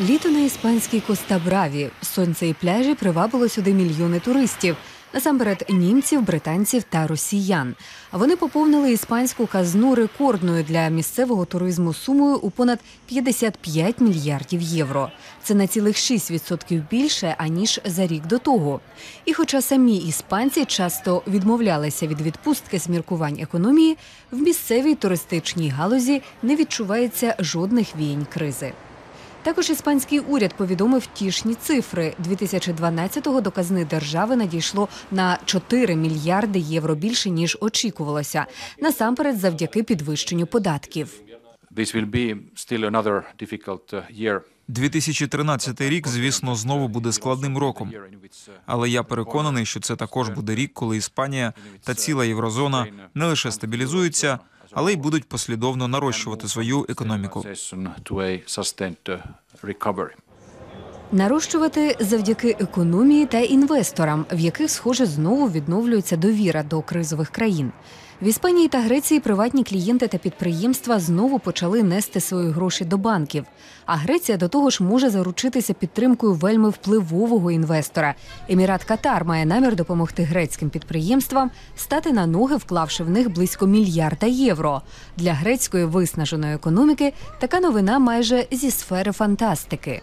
Літо на іспанській Коста-Браві. Сонце і пляжі привабило сюди мільйони туристів. Насамперед німців, британців та росіян. Вони поповнили іспанську казну рекордною для місцевого туризму сумою у понад 55 мільярдів євро. Це на цілих 6% більше аніж за рік до того. І хоча самі іспанці часто відмовлялися від відпустки з міркувань економії, в місцевій туристичній галузі не відчувається жодних віянь кризи. Також іспанський уряд повідомив тішні цифри. 2012-го до казни держави надійшло на 4 мільярди євро більше ніж очікувалося. Насамперед, завдяки підвищенню податків. This will be still another difficult uh, year. 2013 рік, звісно, знову буде складним роком. Але я переконаний, що це також буде рік, коли Іспанія та ціла єврозона не лише стабілізуються, але й будуть послідовно нарощувати свою економіку. Нарощувати завдяки економії та інвесторам, в яких, схоже, знову відновлюється довіра до кризових країн. В Іспанії та Греції приватні клієнти та підприємства знову почали нести свої гроші до банків. А Греція до того ж може заручитися підтримкою вельми впливового інвестора. Емірат Катар має намір допомогти грецьким підприємствам стати на ноги, вклавши в них близько мільярда євро. Для грецької виснаженої економіки така новина майже зі сфери фантастики.